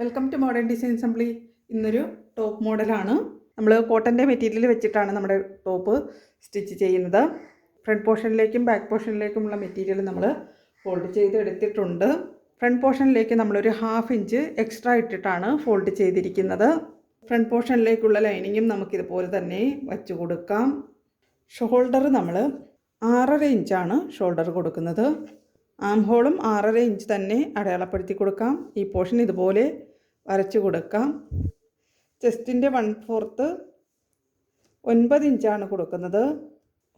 Welcome to modern design assembly ഇന്നൊരു top മോഡലാണ് നമ്മൾ കോട്ടന്റെ മെറ്റീരിയൽ വെച്ചിട്ടാണ് നമ്മുടെ ടോപ്പ് സ്റ്റിച്ച് ചെയ്യുന്നത്. ഫ്രണ്ട് പോർഷനിലേക്കും ബാക്ക് പോർഷനിലേക്കുമുള്ള മെറ്റീരിയൽ നമ്മൾ ഫോൾഡ് ചെയ്ത് എടുത്തിട്ടുണ്ട് ഫ്രണ്ട് പോർഷനിലേക്ക് നമ്മളൊരു ഹാഫ് ഇഞ്ച് എക്സ്ട്രാ ഇട്ടിട്ടാണ് ഫോൾഡ് ചെയ്തിരിക്കുന്നത്. ഫ്രണ്ട് പോർഷനിലേക്കുള്ള ലൈനിങ്ങും നമുക്കിതുപോലെ തന്നെ വച്ച് കൊടുക്കാം. ഷോൾഡർ നമ്മൾ ആറര ഇഞ്ചാണ് ഷോൾഡർ കൊടുക്കുന്നത്. ആം ഹോളും ആറര ഇഞ്ച് തന്നെ അടയാളപ്പെടുത്തി കൊടുക്കാം. ഈ പോർഷൻ ഇതുപോലെ വരച്ച് കൊടുക്കാം. ചെസ്റ്റിന്റെ വൺ ഫോർത്ത് ഒൻപത് ഇഞ്ചാണ് കൊടുക്കുന്നത്.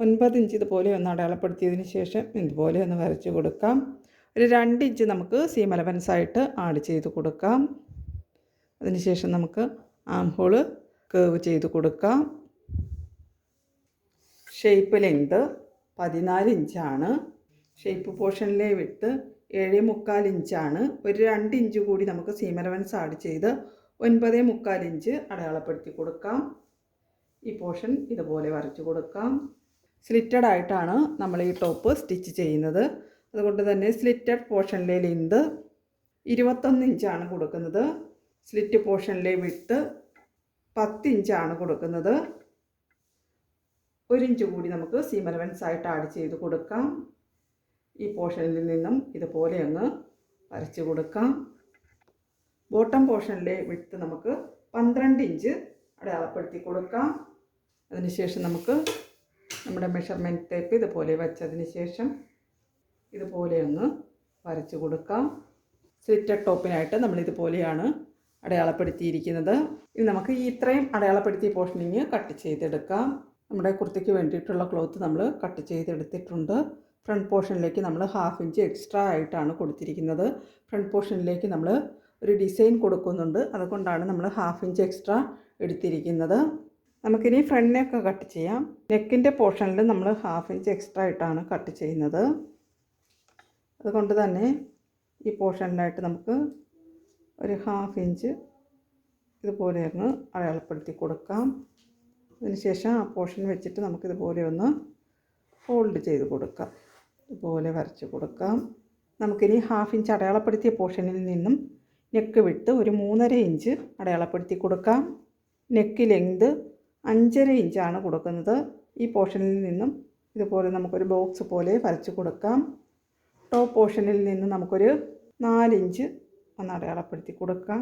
ഒൻപത് ഇഞ്ച് ഇതുപോലെ ഒന്ന് അടയാളപ്പെടുത്തിയതിന് ശേഷം ഇതുപോലെ ഒന്ന് വരച്ച് കൊടുക്കാം. ഒരു രണ്ട് ഇഞ്ച് നമുക്ക് സീം അലവൻസ് ആയിട്ട് ആഡ് ചെയ്ത് കൊടുക്കാം. അതിനുശേഷം നമുക്ക് ആം ഹോൾ കേവ് ചെയ്ത് കൊടുക്കാം. ഷേപ്പ് ലെങ്ത് പതിനാല് ഇഞ്ചാണ്. ഷേപ്പ് പോർഷനിലെ വിട്ട് ഏഴ് മുക്കാൽ ഇഞ്ചാണ്. ഒരു രണ്ട് ഇഞ്ച് കൂടി നമുക്ക് സീം അലവൻസ് ആഡ് ചെയ്ത് ഒൻപത് മുക്കാൽ ഇഞ്ച് അടയാളപ്പെടുത്തി കൊടുക്കാം. ഈ പോർഷൻ ഇതുപോലെ വരച്ചു കൊടുക്കാം. സ്ലിറ്റഡ് ആയിട്ടാണ് നമ്മൾ ഈ ടോപ്പ് സ്റ്റിച്ച് ചെയ്യുന്നത്. അതുകൊണ്ട് തന്നെ സ്ലിറ്റഡ് പോർഷനിലെ ലിന്ത് ഇരുപത്തൊന്ന് ഇഞ്ചാണ് കൊടുക്കുന്നത്. സ്ലിറ്റ് പോർഷനിലെ വിട്ട് പത്ത് ഇഞ്ചാണ് കൊടുക്കുന്നത്. ഒരു ഇഞ്ച് കൂടി നമുക്ക് സീം അലവൻസ് ആയിട്ട് ആഡ് ചെയ്ത് കൊടുക്കാം. ഈ പോർഷനിൽ നിന്നും ഇതുപോലെ അങ്ങ് വരച്ച് കൊടുക്കാം. ബോട്ടം പോർഷനിലെ വിട്ട് നമുക്ക് പന്ത്രണ്ട് ഇഞ്ച് അടയാളപ്പെടുത്തി കൊടുക്കാം. അതിനുശേഷം നമുക്ക് നമ്മുടെ മെഷർമെന്റ് ടേപ്പ് ഇതുപോലെ വെച്ചതിന് ശേഷം ഇതുപോലെ ഒന്ന് വരച്ച് കൊടുക്കാം. സ്ലിറ്റഡ് ടോപ്പിനായിട്ട് നമ്മൾ ഇതുപോലെയാണ് അടയാളപ്പെടുത്തിയിരിക്കുന്നത്. ഇനി നമുക്ക് ഈ ഇത്രയും അടയാളപ്പെടുത്തിയ പോർഷനിങ് കട്ട് ചെയ്തെടുക്കാം. നമ്മുടെ കുർത്തിക്ക് വേണ്ടിയിട്ടുള്ള ക്ലോത്ത് നമ്മൾ കട്ട് ചെയ്തെടുത്തിട്ടുണ്ട്. ഫ്രണ്ട് പോർഷനിലേക്ക് നമ്മൾ ഹാഫ് ഇഞ്ച് എക്സ്ട്രാ ആയിട്ടാണ് കൊടുത്തിരിക്കുന്നത്. ഫ്രണ്ട് പോർഷനിലേക്ക് നമ്മൾ ഒരു ഡിസൈൻ കൊടുക്കുന്നുണ്ട്. അതുകൊണ്ടാണ് നമ്മൾ ഹാഫ് ഇഞ്ച് എക്സ്ട്രാ എടുത്തിരിക്കുന്നത്. നമുക്കിനി ഫ്രണ്ട് നെക്ക് കട്ട് ചെയ്യാം. നെക്കിന്റെ പോർഷനിൽ നമ്മൾ ഹാഫ് ഇഞ്ച് എക്സ്ട്രാ ആയിട്ടാണ് കട്ട് ചെയ്യുന്നത്. അതുകൊണ്ട് തന്നെ ഈ പോർഷനിലായിട്ട് നമുക്ക് ഒരു ഹാഫ് ഇഞ്ച് ഇതുപോലെ ഒന്ന് അടയാളപ്പെടുത്തി കൊടുക്കാം. അതിനുശേഷം ആ പോർഷൻ വെച്ചിട്ട് നമുക്കിതുപോലെ ഒന്ന് ഫോൾഡ് ചെയ്ത് കൊടുക്കാം. ഇതുപോലെ വരച്ച് കൊടുക്കാം. നമുക്കിനി ഹാഫ് ഇഞ്ച് അടയാളപ്പെടുത്തിയ പോർഷനിൽ നിന്നും നെക്ക് വിട്ട് ഒരു മൂന്നര ഇഞ്ച് അടയാളപ്പെടുത്തി കൊടുക്കാം. നെക്ക് ലെങ്ത് അഞ്ചര ഇഞ്ചാണ് കൊടുക്കുന്നത്. ഈ പോർഷനിൽ നിന്നും ഇതുപോലെ നമുക്കൊരു ബോക്സ് പോലെ വരച്ച് കൊടുക്കാം. ടോപ്പ് പോർഷനിൽ നിന്ന് നമുക്കൊരു നാലിഞ്ച് ഒന്ന് അടയാളപ്പെടുത്തി കൊടുക്കാം.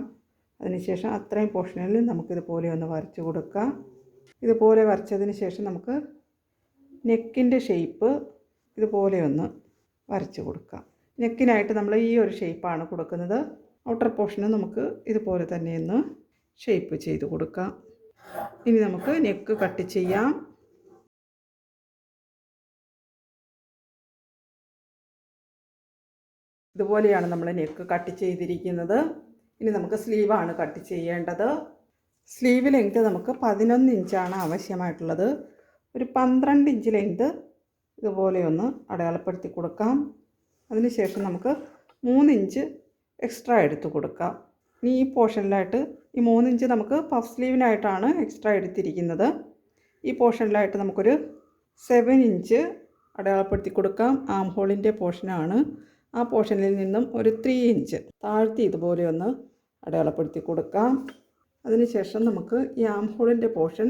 അതിനുശേഷം അത്രയും പോർഷനിൽ നമുക്കിതുപോലെ ഒന്ന് വരച്ച് കൊടുക്കാം. ഇതുപോലെ വരച്ചതിന് ശേഷം നമുക്ക് നെക്കിന്റെ ഷേപ്പ് ഇതുപോലെ ഒന്ന് വരച്ച് കൊടുക്കാം. നെക്കിനായിട്ട് നമ്മൾ ഈ ഒരു ഷേപ്പാണ് കൊടുക്കുന്നത്. ഔട്ടർ പോർഷന് നമുക്ക് ഇതുപോലെ തന്നെ ഒന്ന് ഷേപ്പ് ചെയ്ത് കൊടുക്കാം. ഇനി നമുക്ക് നെക്ക് കട്ട് ചെയ്യാം. ഇതുപോലെയാണ് നമ്മൾ നെക്ക് കട്ട് ചെയ്തിരിക്കുന്നത്. ഇനി നമുക്ക് സ്ലീവാണ് കട്ട് ചെയ്യേണ്ടത്. സ്ലീവ് ലെങ്ത് നമുക്ക് പതിനൊന്ന് ഇഞ്ചാണ് ആവശ്യമായിട്ടുള്ളത്. ഒരു പന്ത്രണ്ട് ഇഞ്ച് ലെങ്ത് ഇതുപോലെ ഒന്ന് അടയാളപ്പെടുത്തി കൊടുക്കാം. അതിനുശേഷം നമുക്ക് മൂന്നിഞ്ച് എക്സ്ട്രാ എടുത്ത് കൊടുക്കാം. ഇനി ഈ പോർഷനിലായിട്ട് ഈ മൂന്നിഞ്ച് നമുക്ക് പഫ് സ്ലീവിനായിട്ടാണ് എക്സ്ട്രാ എടുത്തിരിക്കുന്നത്. ഈ പോർഷനിലായിട്ട് നമുക്കൊരു സെവൻ ഇഞ്ച് അടയാളപ്പെടുത്തി കൊടുക്കാം. ആം ഹോളിന്റെ പോർഷനാണ്. ആ പോർഷനിൽ നിന്നും ഒരു ത്രീ ഇഞ്ച് താഴ്ത്തി ഇതുപോലെ ഒന്ന് അടയാളപ്പെടുത്തി കൊടുക്കാം. അതിനുശേഷം നമുക്ക് ഈ ആം ഹോളിന്റെ പോർഷൻ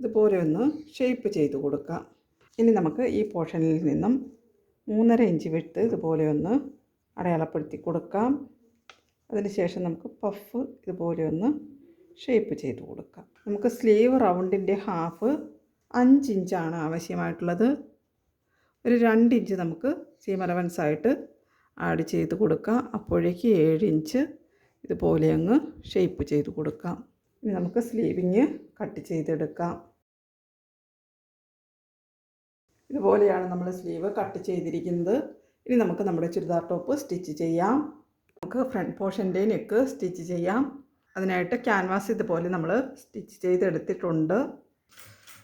ഇതുപോലെ ഒന്ന് ഷേപ്പ് ചെയ്ത് കൊടുക്കാം. ഇനി നമുക്ക് ഈ പോർഷനിൽ നിന്നും മൂന്നര ഇഞ്ച് വിട്ട് ഇതുപോലെ ഒന്ന് അടയാളപ്പെടുത്തി കൊടുക്കാം. അതിനുശേഷം നമുക്ക് പഫ് ഇതുപോലെ ഒന്ന് ഷേപ്പ് ചെയ്ത് കൊടുക്കാം. നമുക്ക് സ്ലീവ് റൗണ്ടിന്റെ ഹാഫ് അഞ്ച് ഇഞ്ചാണ് ആവശ്യമായിട്ടുള്ളത്. ഒരു രണ്ട് ഇഞ്ച് നമുക്ക് സീം അലവൻസ് ആയിട്ട് ആഡ് ചെയ്ത് കൊടുക്കാം. അപ്പോഴേക്ക് ഏഴ് ഇഞ്ച് ഇതുപോലെ അങ്ങ് ഷേപ്പ് ചെയ്ത് കൊടുക്കാം. ഇനി നമുക്ക് സ്ലീവിങ് കട്ട് ചെയ്തെടുക്കാം. ഇതുപോലെയാണ് നമ്മൾ സ്ലീവ് കട്ട് ചെയ്തിരിക്കുന്നത്. ഇനി നമുക്ക് നമ്മുടെ ചുരിദാർ ടോപ്പ് സ്റ്റിച്ച് ചെയ്യാം. നമുക്ക് ഫ്രണ്ട് പോർഷന്റെ നെക്ക് സ്റ്റിച്ച് ചെയ്യാം. അതിനായിട്ട് ക്യാൻവാസ് ഇതുപോലെ നമ്മൾ സ്റ്റിച്ച് ചെയ്തെടുത്തിട്ടുണ്ട്.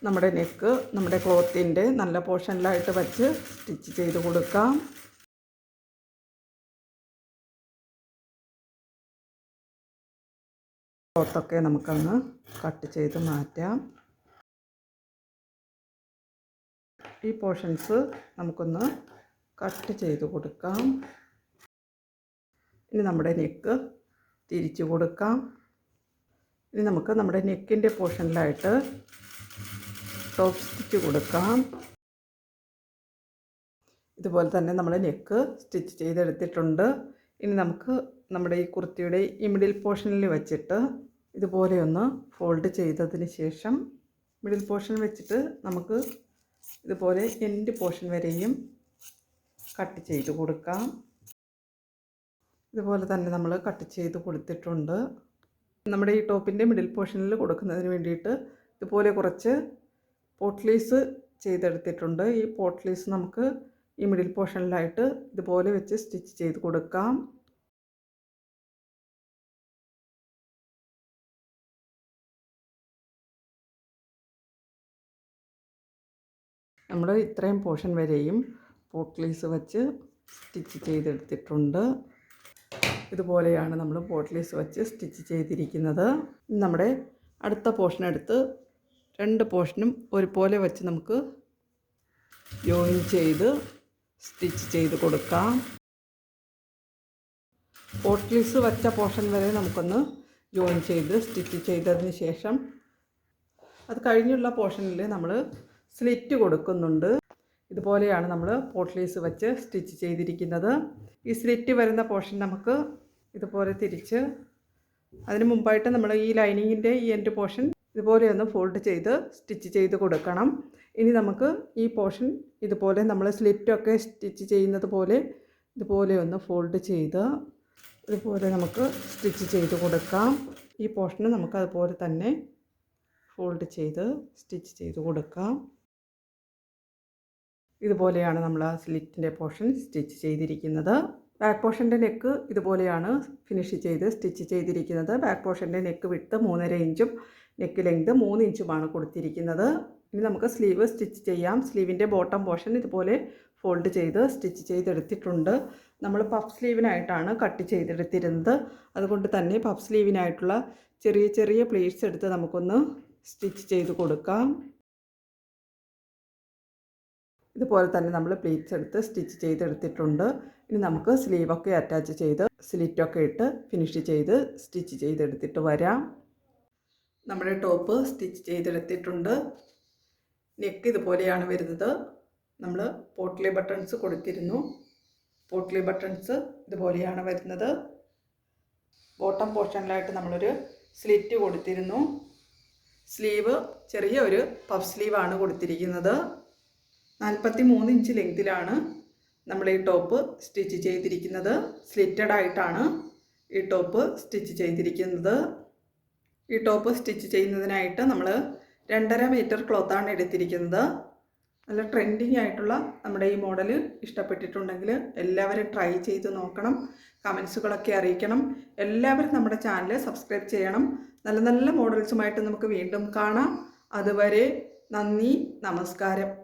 നമ്മുടെ നെക്ക് നമ്മുടെ ക്ലോത്തിന്റെ നല്ല പോർഷനിലായിട്ട് വച്ച് സ്റ്റിച്ച് ചെയ്ത് കൊടുക്കാം. ക്ലോത്തൊക്കെ നമുക്കങ്ങ് കട്ട് ചെയ്ത് മാറ്റാം. ഈ പോർഷൻസ് നമുക്കൊന്ന് കട്ട് ചെയ്ത് കൊടുക്കാം. ഇനി നമ്മുടെ നെക്ക് തിരിച്ചു കൊടുക്കാം. ഇനി നമുക്ക് നമ്മുടെ നെക്കിന്റെ പോർഷനിലായിട്ട് ടോപ്പ് സ്റ്റിച്ച് കൊടുക്കാം. ഇതുപോലെ തന്നെ നമ്മൾ നെക്ക് സ്റ്റിച്ച് ചെയ്തെടുത്തിട്ടുണ്ട്. ഇനി നമുക്ക് നമ്മുടെ ഈ കുർത്തിയുടെ ഈ മിഡിൽ പോർഷനിൽ വെച്ചിട്ട് ഇതുപോലെ ഒന്ന് ഫോൾഡ് ചെയ്തതിന് ശേഷം മിഡിൽ പോർഷൻ വെച്ചിട്ട് നമുക്ക് ഇതുപോലെ എൻഡ് പോർഷൻ വരെയും കട്ട് ചെയ്ത് കൊടുക്കാം. ഇതുപോലെ തന്നെ നമ്മൾ കട്ട് ചെയ്ത് കൊടുത്തിട്ടുണ്ട്. നമ്മുടെ ഈ ടോപ്പിന്റെ മിഡിൽ പോർഷനിൽ കൊടുക്കുന്നതിന് വേണ്ടിയിട്ട് ഇതുപോലെ കുറച്ച് പോട്ട്ലീസ് ചെയ്തെടുത്തിട്ടുണ്ട്. ഈ പോട്ട്ലീസ് നമുക്ക് ഈ മിഡിൽ പോർഷനിലായിട്ട് ഇതുപോലെ വെച്ച് സ്റ്റിച്ച് ചെയ്ത് കൊടുക്കാം. നമ്മൾ ഇത്രയും പോർഷൻ വരെയും പോട്ട്ലീസ് വച്ച് സ്റ്റിച്ച് ചെയ്തെടുത്തിട്ടുണ്ട്. ഇതുപോലെയാണ് നമ്മൾ പോട്ട്ലീസ് വച്ച് സ്റ്റിച്ച് ചെയ്തിരിക്കുന്നത്. നമ്മുടെ അടുത്ത പോർഷൻ എടുത്ത് രണ്ട് പോർഷനും ഒരുപോലെ വച്ച് നമുക്ക് ജോയിൻ ചെയ്ത് സ്റ്റിച്ച് ചെയ്ത് കൊടുക്കാം. പോട്ട്ലീസ് വച്ച പോർഷൻ വരെ നമുക്കൊന്ന് ജോയിൻ ചെയ്ത് സ്റ്റിച്ച് ചെയ്തതിന് ശേഷം അത് കഴിഞ്ഞുള്ള പോർഷനിൽ നമ്മൾ സ്ലിറ്റ് കൊടുക്കുന്നുണ്ട്. ഇതുപോലെയാണ് നമ്മൾ പോട്ട്ലീസ് വെച്ച് സ്റ്റിച്ച് ചെയ്തിരിക്കുന്നത്. ഈ സ്ലിറ്റ് വരുന്ന പോർഷൻ നമുക്ക് ഇതുപോലെ തിരിച്ച് അതിന് മുമ്പായിട്ട് നമ്മൾ ഈ ലൈനിങ്ങിന്റെ ഈ എൻഡ് പോർഷൻ ഇതുപോലെ ഒന്ന് ഫോൾഡ് ചെയ്ത് സ്റ്റിച്ച് ചെയ്ത് കൊടുക്കണം. ഇനി നമുക്ക് ഈ പോർഷൻ ഇതുപോലെ നമ്മൾ സ്ലിറ്റൊക്കെ സ്റ്റിച്ച് ചെയ്യുന്നത് പോലെ ഇതുപോലെ ഒന്ന് ഫോൾഡ് ചെയ്ത് ഇതുപോലെ നമുക്ക് സ്റ്റിച്ച് ചെയ്ത് കൊടുക്കാം. ഈ പോർഷന് നമുക്ക് അതുപോലെ തന്നെ ഫോൾഡ് ചെയ്ത് സ്റ്റിച്ച് ചെയ്ത് കൊടുക്കാം. ഇതുപോലെയാണ് നമ്മൾ ആ സ്ലിറ്റിന്റെ പോർഷൻ സ്റ്റിച്ച് ചെയ്തിരിക്കുന്നത്. ബാക്ക് പോർഷന്റെ നെക്ക് ഇതുപോലെയാണ് ഫിനിഷ് ചെയ്ത് സ്റ്റിച്ച് ചെയ്തിരിക്കുന്നത്. ബാക്ക് പോർഷന്റെ നെക്ക് വിട്ട് മൂന്നര ഇഞ്ചും നെക്ക് ലെങ്ത് മൂന്ന് ഇഞ്ചുമാണ് കൊടുത്തിരിക്കുന്നത്. ഇനി നമുക്ക് സ്ലീവ് സ്റ്റിച്ച് ചെയ്യാം. സ്ലീവിന്റെ ബോട്ടം പോർഷൻ ഇതുപോലെ ഫോൾഡ് ചെയ്ത് സ്റ്റിച്ച് ചെയ്തെടുത്തിട്ടുണ്ട്. നമ്മൾ പഫ് സ്ലീവിനായിട്ടാണ് കട്ട് ചെയ്തെടുത്തിരുന്നത്. അതുകൊണ്ട് തന്നെ പഫ് സ്ലീവിനായിട്ടുള്ള ചെറിയ ചെറിയ പ്ലേറ്റ്സ് എടുത്ത് നമുക്കൊന്ന് സ്റ്റിച്ച് ചെയ്ത് കൊടുക്കാം. ഇതുപോലെ തന്നെ നമ്മൾ പ്ലീറ്റ്സ് എടുത്ത് സ്റ്റിച്ച് ചെയ്തെടുത്തിട്ടുണ്ട്. ഇനി നമുക്ക് സ്ലീവൊക്കെ അറ്റാച്ച് ചെയ്ത് സ്ലിറ്റൊക്കെ ഇട്ട് ഫിനിഷ് ചെയ്ത് സ്റ്റിച്ച് ചെയ്തെടുത്തിട്ട് വരാം. നമ്മുടെ ടോപ്പ് സ്റ്റിച്ച് ചെയ്തെടുത്തിട്ടുണ്ട്. നെക്ക് ഇതുപോലെയാണ് വരുന്നത്. നമ്മൾ പോട്ട്ലി ബട്ടൺസ് കൊടുത്തിരുന്നു. പോട്ട്ലി ബട്ടൺസ് ഇതുപോലെയാണ് വരുന്നത്. ബോട്ടം പോർഷനിലായിട്ട് നമ്മളൊരു സ്ലിറ്റ് കൊടുത്തിരുന്നു. സ്ലീവ് ചെറിയ ഒരു പഫ് സ്ലീവാണ് കൊടുത്തിരിക്കുന്നത്. നാൽപ്പത്തി മൂന്ന് ഇഞ്ച് ലെങ്തിലാണ് നമ്മൾ ഈ ടോപ്പ് സ്റ്റിച്ച് ചെയ്തിരിക്കുന്നത്. സ്ലിറ്റഡ് ആയിട്ടാണ് ഈ ടോപ്പ് സ്റ്റിച്ച് ചെയ്തിരിക്കുന്നത്. ഈ ടോപ്പ് സ്റ്റിച്ച് ചെയ്യുന്നതിനായിട്ട് നമ്മൾ രണ്ടര മീറ്റർ ക്ലോത്താണ് എടുത്തിരിക്കുന്നത്. നല്ല ട്രെൻഡിങ് ആയിട്ടുള്ള നമ്മുടെ ഈ മോഡൽ ഇഷ്ടപ്പെട്ടിട്ടുണ്ടെങ്കിൽ എല്ലാവരും ട്രൈ ചെയ്ത് നോക്കണം. കമൻസുകളൊക്കെ അറിയിക്കണം. എല്ലാവരും നമ്മുടെ ചാനൽ സബ്സ്ക്രൈബ് ചെയ്യണം. നല്ല നല്ല മോഡൽസുമായിട്ട് നമുക്ക് വീണ്ടും കാണാം. അതുവരെ നന്ദി നമസ്കാരം.